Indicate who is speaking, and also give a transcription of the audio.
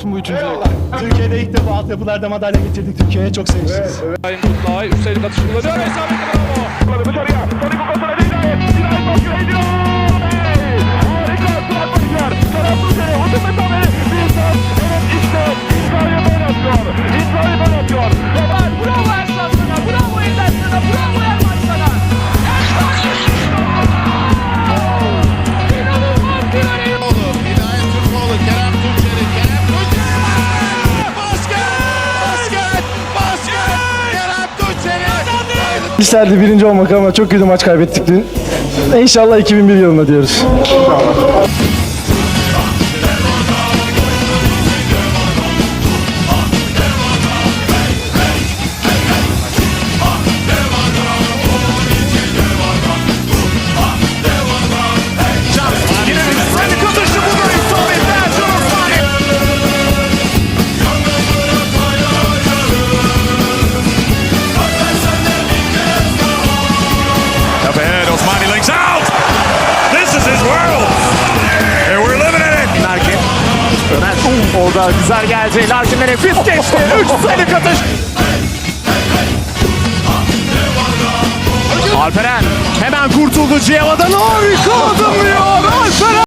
Speaker 1: olsun bu üçüncü.
Speaker 2: Türkiye'de ilk defa altyapılarda madalya getirdik Türkiye'ye çok sevinçliyiz.
Speaker 1: Sayın Kutlay üstelik atışı kullanıyor ve isabetli bravo.
Speaker 2: İsterdi birinci olmak ama çok kötü maç kaybettik dün. İnşallah 2001 yılında diyoruz.
Speaker 3: Yine orada güzel geldi. Larkin'den nefis geçti. 3 sayılık atış. Alperen hemen kurtuldu Ciyava'dan. Harika adımlıyor. Alperen.